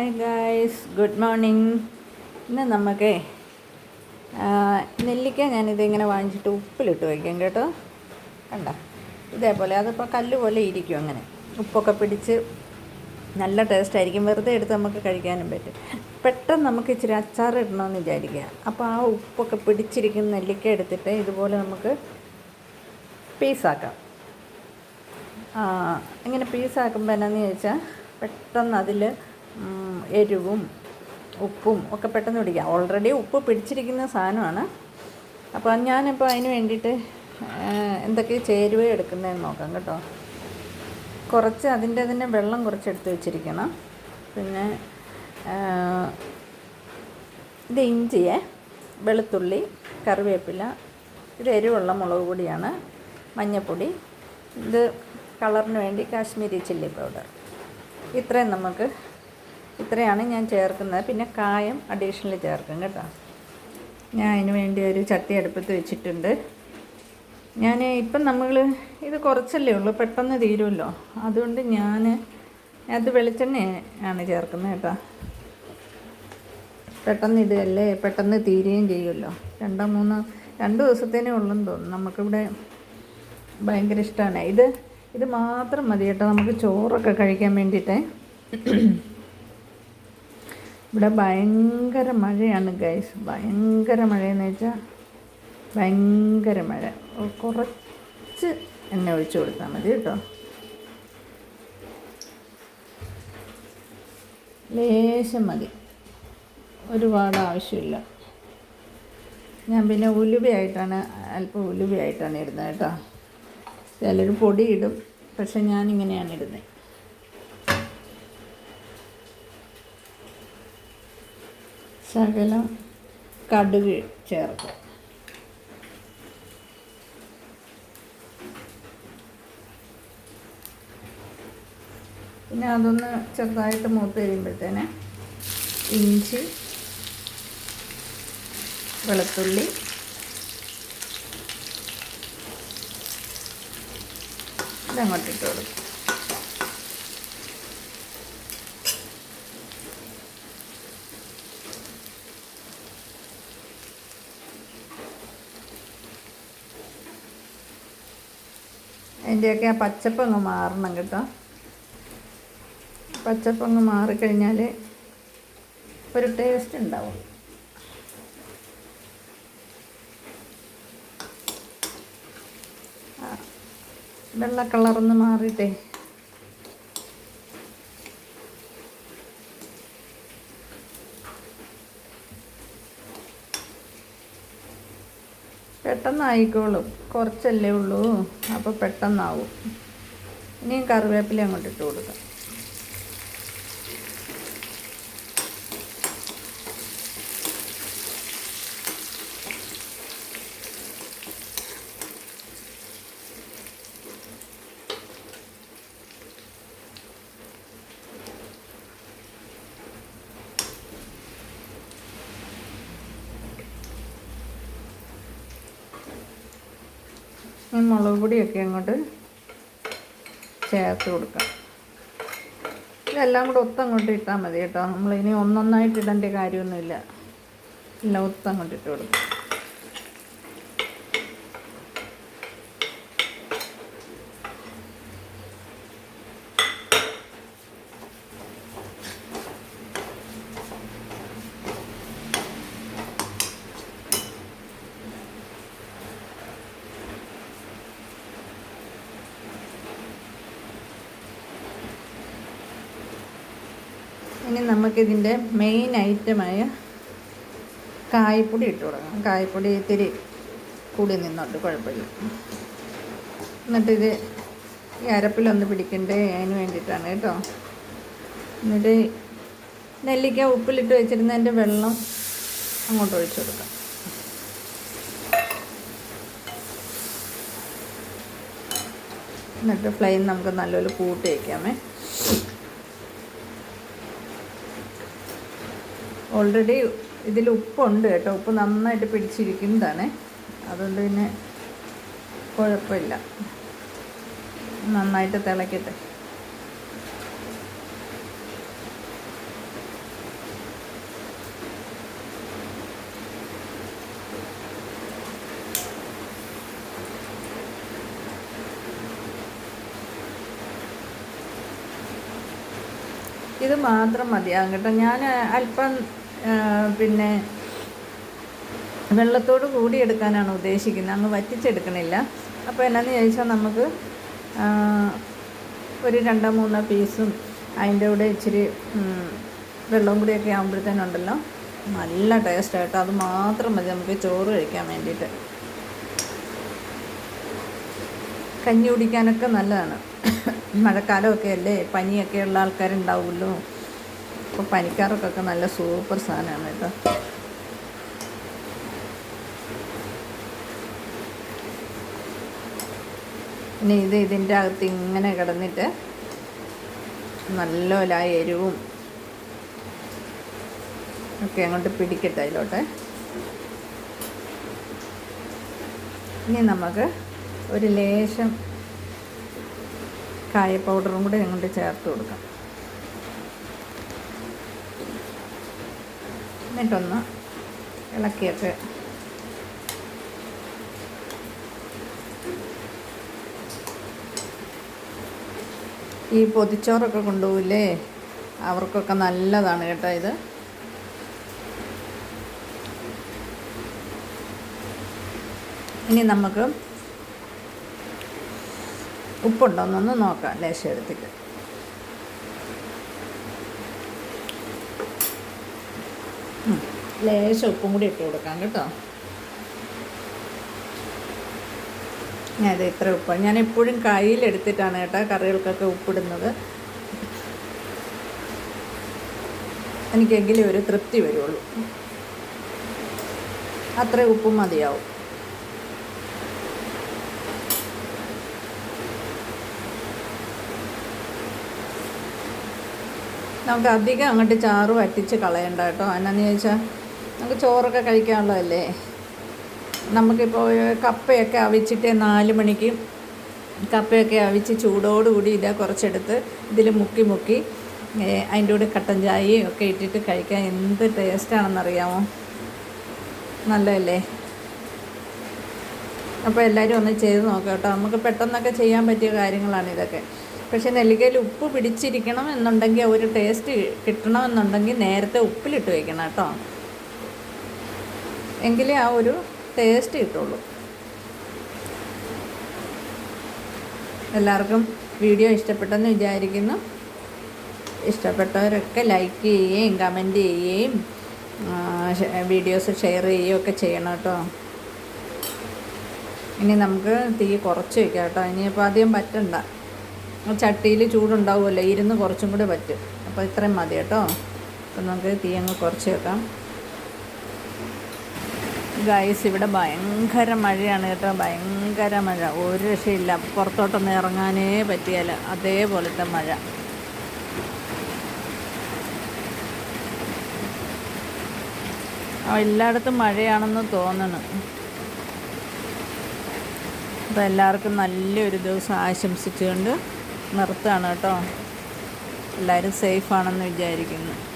Hi guys good morning ഇന്ന് നമുക്ക് നെല്ലിക്ക ഞാനിത് ഇങ്ങനെ വാങ്ങിച്ചിട്ട് ഉപ്പിലിട്ട് വയ്ക്കാം കേട്ടോ. കണ്ട? ഇതേപോലെ അതിപ്പോൾ കല്ല് പോലെ ഇരിക്കും അങ്ങനെ. ഉപ്പൊക്കെ പിടിച്ച് നല്ല ടേസ്റ്റ് ആയിരിക്കും. വെറുതെ എടുത്ത് നമുക്ക് കഴിക്കാനും പറ്റും. പെട്ടെന്ന് നമുക്ക് ഇച്ചിരി അച്ചാർ ഇടണമെന്ന് വിചാരിക്കുക. അപ്പോൾ ആ ഉപ്പൊക്കെ പിടിച്ചിരിക്കുന്ന നെല്ലിക്ക എടുത്തിട്ട് ഇതുപോലെ നമുക്ക് പീസാക്കാം ഇങ്ങനെ പീസാക്കുമ്പോൾ എന്നാന്ന് ചോദിച്ചാൽ പെട്ടെന്ന് അതിൽ എരിവും ഉപ്പും ഒക്കെ പെട്ടെന്ന് പിടിക്കുക ഓൾറെഡി ഉപ്പ് പിടിച്ചിരിക്കുന്ന സാധനമാണ്. അപ്പോൾ ഞാനിപ്പോൾ അതിന് വേണ്ടിയിട്ട് എന്തൊക്കെ ചേരുവ എടുക്കുന്നതെന്ന് നോക്കാം കേട്ടോ. കുറച്ച് അതിന്റെ തന്നെ വെള്ളം കുറച്ച് എടുത്ത് വെച്ചിരിക്കണം. പിന്നെ ഇത് ഇഞ്ചിയെ വെളുത്തുള്ളി കറിവേപ്പില ഇത് എരിവുള്ള മുളക് പൊടിയാണ് മഞ്ഞൾപ്പൊടി ഇത് കളറിന് വേണ്ടി കാശ്മീരി ചില്ലി പൗഡർ. ഇത്രയും നമുക്ക് ഇത്രയാണ് ഞാൻ ചേർക്കുന്നത്. പിന്നെ കായം അഡീഷണൽ ചേർക്കും കേട്ടോ. ഞാൻ അതിന് വേണ്ടി ഒരു ചട്ടി അടുപ്പത്ത് വെച്ചിട്ടുണ്ട്. ഞാൻ ഇപ്പം നമ്മൾ ഇത് കുറച്ചല്ലേ ഉള്ളൂ പെട്ടെന്ന് തീരുമല്ലോ അതുകൊണ്ട് ഞാൻ അത് വെളിച്ചെണ്ണ ആണ് ചേർക്കുന്നത് കേട്ടോ. പെട്ടെന്ന് ഇതല്ലേ പെട്ടെന്ന് തീരുകയും ചെയ്യുമല്ലോ രണ്ടോ മൂന്നോ രണ്ട് ദിവസത്തേനേ ഉള്ളെന്ന് തോന്നുന്നു. നമുക്കിവിടെ ഭയങ്കര ഇഷ്ടമാണ് ഇത് ഇത് മാത്രം മതി കേട്ടോ. നമുക്ക് ചോറൊക്കെ കഴിക്കാൻ വേണ്ടിയിട്ട്. ഇവിടെ ഭയങ്കര മഴയാണ് ഗൈസ് ഭയങ്കര മഴയെന്ന് വെച്ചാൽ ഭയങ്കര മഴ. കുറച്ച് എണ്ണ ഒഴിച്ചു കൊടുത്താൽ മതി കേട്ടോ. ലേശം മതി. ഒരുപാട് ആവശ്യമില്ല. ഞാൻ പിന്നെ ഉലുവയായിട്ടാണ് അല്പം ഉലുവയായിട്ടാണ് ഇടുന്നത് കേട്ടോ. ചിലർ പൊടി ഇടും പക്ഷെ ഞാനിങ്ങനെയാണ് ഇടുന്നത്. ശകലം കടുക് ചേർക്കും. പിന്നെ അതൊന്ന് ചെറുതായിട്ട് മൂത്ത് കഴിയുമ്പോഴത്തേന് ഇഞ്ചി വെളുത്തുള്ളി ഇതങ്ങോട്ടിട്ട് കൊടുക്കും. അതിന്റെയൊക്കെ ആ പച്ചപ്പങ്ങ് മാറണം കേട്ടോ. പച്ചപ്പങ്ങ് മാറിക്കഴിഞ്ഞാൽ ഒരു ടേസ്റ്റ് ഉണ്ടാവും. വെള്ള കളറൊന്ന് മാറിയിട്ടേ. പെട്ടെന്നായിക്കോളും. കുറച്ചല്ലേ ഉള്ളൂ. അപ്പോൾ പെട്ടെന്നാവും. ഇനിയും കറിവേപ്പില അങ്ങോട്ട് ഇട്ട് കൊടുക്കാം. മുളക് പൊടിയൊക്കെ അങ്ങോട്ട് ചേർത്ത് കൊടുക്കാം. ഇതെല്ലാം കൂടെ ഒത്തങ്ങോട്ട് ഇട്ടാൽ മതി കേട്ടോ. നമ്മളിനി ഒന്നൊന്നായിട്ട് ഇടേണ്ട കാര്യമൊന്നുമില്ല. എല്ലാം ഒത്തങ്ങോട്ട് ഇട്ട് കൊടുക്കാം. ഇനി നമുക്കിതിന്റെ മെയിൻ ഐറ്റമായ കായ്പൊടി ഇട്ട് കൊടുക്കാം. കായ്പൊടി ഇത്തിരി കൂടി നിന്നോട്ട് കുഴപ്പമില്ല. എന്നിട്ടിത് ഈ അരപ്പിലൊന്ന് പിടിക്കണ്ടേ അതിന് വേണ്ടിയിട്ടാണ് കേട്ടോ. എന്നിട്ട് നെല്ലിക്ക ഉപ്പിലിട്ട് വെച്ചിരുന്നതിന്റെ വെള്ളം അങ്ങോട്ട് ഒഴിച്ചു കൊടുക്കാം. എന്നിട്ട് ഫ്ലെയിം നമുക്ക് നല്ലപോലെ കൂട്ടി വയ്ക്കാമേ ഓൾറെഡി ഇതിൽ ഉപ്പുണ്ട് കേട്ടോ. ഉപ്പ് നന്നായിട്ട് പിടിച്ചിരിക്കുന്നതാണ്. അതുകൊണ്ട് പിന്നെ കുഴപ്പമില്ല. നന്നായിട്ട് തിളക്കട്ടെ. ഇത് മാത്രം മതി. കേട്ടോ. ഞാൻ അല്പം പിന്നെ വെള്ളത്തോട് കൂടി എടുക്കാനാണ് ഉദ്ദേശിക്കുന്നത്. അങ്ങ് വറ്റിച്ചെടുക്കണില്ല. അപ്പോൾ എന്നാന്ന് ചോദിച്ചാൽ നമുക്ക് ഒരു രണ്ടോ മൂന്നോ പീസും അതിന്റെ കൂടെ ഇച്ചിരി വെള്ളവും കൂടിയൊക്കെ ആകുമ്പോഴത്തേനുണ്ടല്ലോ നല്ല ടേസ്റ്റ് ആയിട്ട് അത് മാത്രം മതി നമുക്ക് ചോറ് കഴിക്കാൻ വേണ്ടിയിട്ട്. കഞ്ഞി കുടിക്കാനൊക്കെ നല്ലതാണ്. മഴക്കാലമൊക്കെ അല്ലേ? പനിയൊക്കെ ഉള്ള ആൾക്കാരുണ്ടാവുമല്ലോ. അപ്പോൾ പനിക്കാർക്കൊക്കെ നല്ല സൂപ്പർ സാധനമാണ് കേട്ടോ. ഇനി ഇത് ഇതിന്റെ അകത്ത് ഇങ്ങനെ കിടന്നിട്ട് നല്ല എരിവും ഒക്കെ അങ്ങോട്ട് പിടിക്കട്ടെ അതിലോട്ടെ. ഇനി നമുക്ക് ഒരു ലേശം കായ പൗഡറും കൂടെ അങ്ങോട്ട് ചേർത്ത് കൊടുക്കാം. എന്നിട്ടൊന്ന് ഇളക്കിയൊക്കെ ഈ പൊതിച്ചോറൊക്കെ കൊണ്ടുപോകില്ലേ അവർക്കൊക്കെ നല്ലതാണ് കേട്ടോ ഇത്. ഇനി നമുക്ക് ഉപ്പുണ്ടോ എന്നൊന്ന് നോക്കാം. ലേശം എടുത്തിട്ട്. ലേശം ഉപ്പും കൂടി ഇട്ട് കൊടുക്കാം കേട്ടോ. ഇത് ഇത്ര ഉപ്പ്. ഞാൻ എപ്പോഴും കയ്യിലെടുത്തിട്ടാണ് കേട്ടോ കറികൾക്കൊക്കെ ഉപ്പിടുന്നത്. എനിക്കെങ്കിലും ഒരു തൃപ്തി വരുള്ളൂ. അത്ര ഉപ്പും മതിയാവും. നമുക്ക് അധികം അങ്ങോട്ട് ചാറ് വറ്റിച്ച് കളയണ്ട കേട്ടോ. എന്നാന്ന് ചോദിച്ചാൽ നമുക്ക് ചോറൊക്കെ കഴിക്കാനുള്ളതല്ലേ? നമുക്കിപ്പോൾ കപ്പയൊക്കെ അവിച്ചിട്ട് നാല് മണിക്ക് കപ്പയൊക്കെ അവിച്ച് ചൂടോടുകൂടി ഇതാ കുറച്ചെടുത്ത് ഇതിൽ മുക്കി മുക്കി അതിന്റെ കൂടെ കട്ടൻ ചായയും ഒക്കെ ഇട്ടിട്ട് കഴിക്കാൻ എന്ത് ടേസ്റ്റാണെന്നറിയാമോ? നല്ലതല്ലേ? അപ്പോൾ എല്ലാവരും ഒന്ന് ചെയ്ത് നോക്കാം കേട്ടോ. നമുക്ക് പെട്ടെന്നൊക്കെ ചെയ്യാൻ പറ്റിയ കാര്യങ്ങളാണ് ഇതൊക്കെ. പക്ഷേ നെല്ലിക്കയിൽ ഉപ്പ് പിടിച്ചിരിക്കണം എന്നുണ്ടെങ്കിൽ ഒരു ടേസ്റ്റ് കിട്ടണമെന്നുണ്ടെങ്കിൽ നേരത്തെ ഉപ്പിലിട്ട് വയ്ക്കണം കേട്ടോ. എങ്കിലേ ആ ഒരു ടേസ്റ്റ് കിട്ടുള്ളൂ. എല്ലാവർക്കും വീഡിയോ ഇഷ്ടപ്പെട്ടെന്ന് വിചാരിക്കുന്നു. ഇഷ്ടപ്പെട്ടവരൊക്കെ ലൈക്ക് ചെയ്യുകയും കമന്റ് ചെയ്യുകയും വീഡിയോസ് ഷെയർ ചെയ്യുകയും ഒക്കെ ചെയ്യണം കേട്ടോ. ഇനി നമുക്ക് തീ കുറച്ച് വയ്ക്കാം കേട്ടോ. ഇനിയിപ്പോൾ അധികം പറ്റണ്ട. ചട്ടിയിൽ ചൂടുണ്ടാവുമല്ലോ. ഇരുന്ന് കുറച്ചും കൂടെ പറ്റും. അപ്പോൾ ഇത്രയും മതി കേട്ടോ. അപ്പം നമുക്ക് തീ അങ്ങ് കുറച്ച് വെക്കാം. ഗൈസ് ഇവിടെ ഭയങ്കര മഴയാണ് കേട്ടോ. ഭയങ്കര മഴ. ഒരു രക്ഷയില്ല. പുറത്തോട്ടൊന്നും ഇറങ്ങാനേ പറ്റിയാൽ അതേപോലത്തെ മഴ. എല്ലായിടത്തും മഴയാണെന്ന് തോന്നണം. അപ്പോൾ എല്ലാവർക്കും നല്ലൊരു ദിവസം ആശംസിച്ചുകൊണ്ട് നിർത്തുകയാണ് കേട്ടോ. എല്ലാവരും സേഫാണെന്ന് വിചാരിക്കുന്നു.